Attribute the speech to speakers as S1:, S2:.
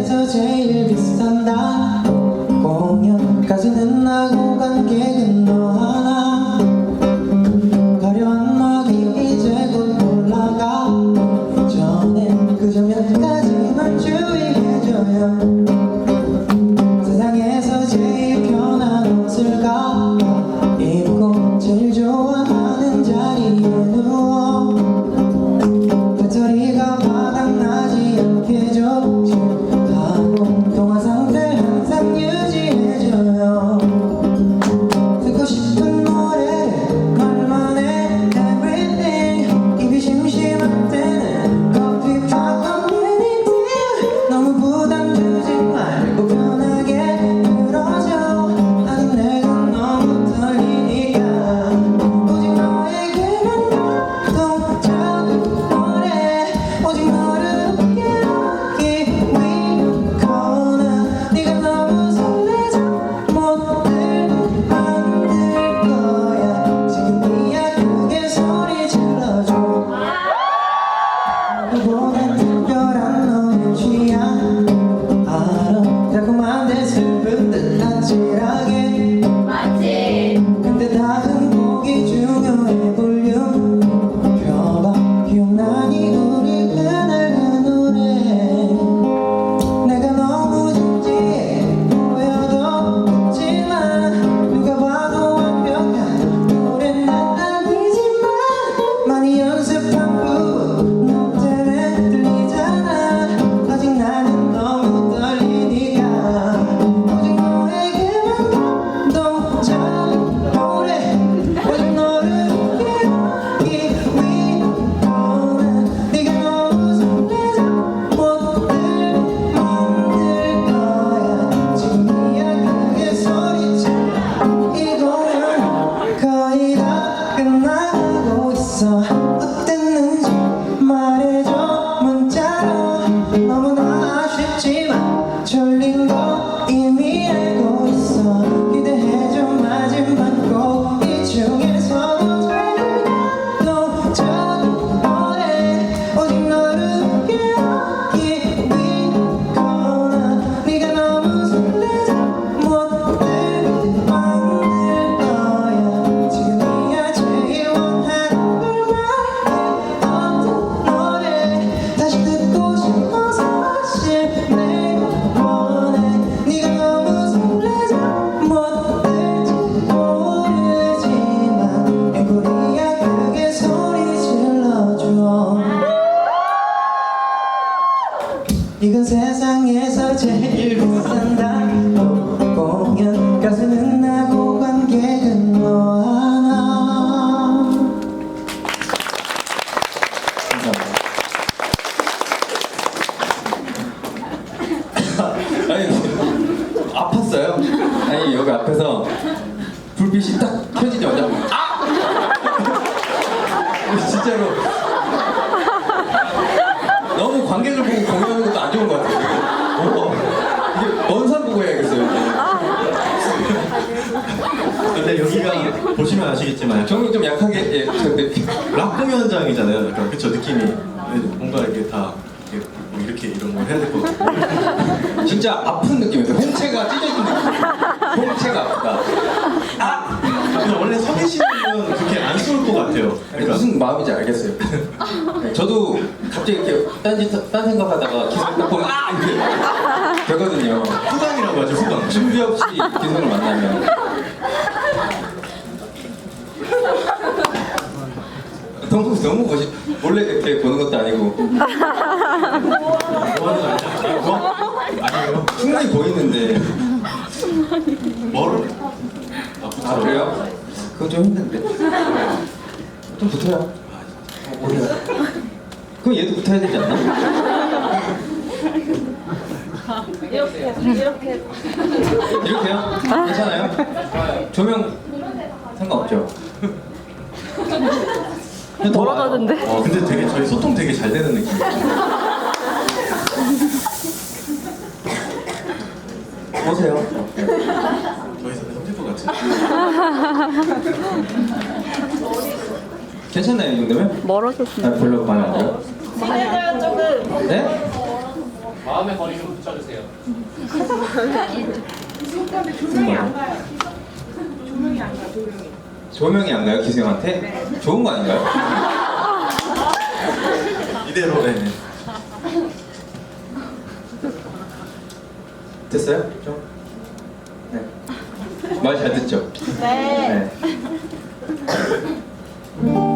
S1: 세상에서 제일 비싼 세상에서 제일 비싼다 공연 가수는 나고 관객은 너 하나
S2: 아니 아팠어요? 아니 여기 앞에서 불빛이 딱 켜지자마자 아! 진짜로 너무 관객을 보고 공연하는 것도 안 좋은 것 같아요. 어, 이게 먼 산 보고 해야겠어요. 이제.
S3: 근데 여기가 보시면 아시겠지만
S2: 정이 좀 약하게 예, 근데
S3: 락 공연장이잖아요. 약간 그쵸 느낌이 뭔가 이렇게 다 이렇게, 뭐 이렇게 이런 걸 해야 될 것 같고
S2: 진짜 아픈 느낌이었어요. 홍채가 찢어진 느낌. 홍채가 아프다.
S3: 근데 원래 서 계시는 분 그렇게 안 쏠 것 같아요.
S2: 아니,
S3: 그러니까
S2: 무슨 마음인지 알겠어요. 네, 저도 갑자기 이렇게 딴짓, 딴 생각하다가 기술 딱 보면 아! 이렇게 되거든요.
S3: 후광이라고 하죠 후광.
S2: 준비 없이 기술을 만나면. 너무 너무 멋있. 원래 이렇게 보는 것도 아니고
S3: 뭐 하는 거? 아니에요?
S2: 충분히 보이는데.
S3: 뭐를? 아
S2: 아. 그래요? 그건 좀 힘든데. 좀 붙어요. 그럼 얘도 붙어야 되지 않나?
S4: 이렇게 이렇게
S2: 이렇게요? 괜찮아요? 조명 상관없죠?
S4: 멀어졌는데?
S3: 어 근데 되게 저희 소통 되게 잘 되는 느낌이에요.
S2: 보세요.
S3: 저희서는 힘들 것 같아요.
S2: 괜찮나요 이 정도면?
S4: 멀어졌습니다.
S2: 아, 별로 마음에 안 들어요? 네?
S5: 마음의 거리 좀 붙여주세요.
S6: 조명이 안 가요. 조명이 안 가요, 조명이.
S2: 조명이 안 가요 기수형한테? 좋은 거 아닌가요?
S3: 이대로 네.
S2: 됐어요? 좀? 네. 말 잘 듣죠?
S4: 네.
S2: 네.